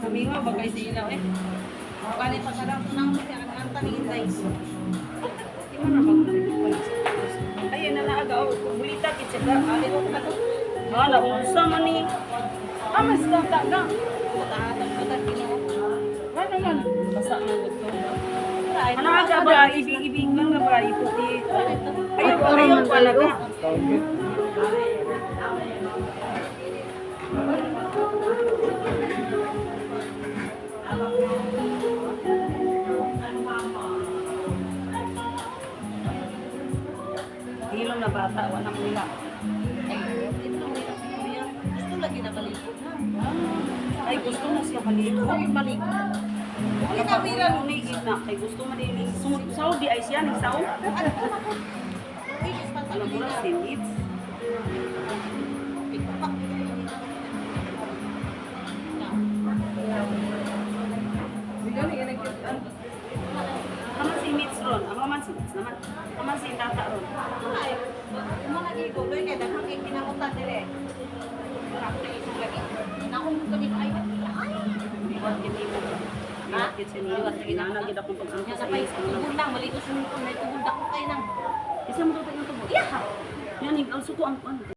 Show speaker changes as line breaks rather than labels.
Sabi nga, bagay sa ilaw eh. Bakalit pa sarap ko nang kasi ang tanihintay. Hindi mo na magpapalit. Ayun na naagaw. Bulita, kitsika. Alin ko ka to. Wala, unsa man ni. Ah, mas kata na. Matahatang patag kino. Wala man. Basa na ito. Ano ka ba? Ibig-ibig lang na ba? Iputi. Wala ayun pala ka. Hilong na bata, walang nila.
Gusto lagi na balikan na.
Ay, gusto na siya balik.
Balik.
Wala pa ko yung uligid na. Kay gusto man din yung sumut Saudi ay siya, ng na, sinits. Kaman si Mitz ron. Ang man si Mitz naman. Kaman si Tata ron.
Ay, mga doon kaya dapat kayo eh. Marami na isang lagi. Nakong kami ay, ay,
Iwat kiti mo. Iwat kiti siya niya. Ginana, gid akong pag-angko
Yan.
Ano
tubod lang, malitos yung tubod, may tubod ako kayo nang.
Isa mo tutok
Iya!
Yan, ang suko ang ano.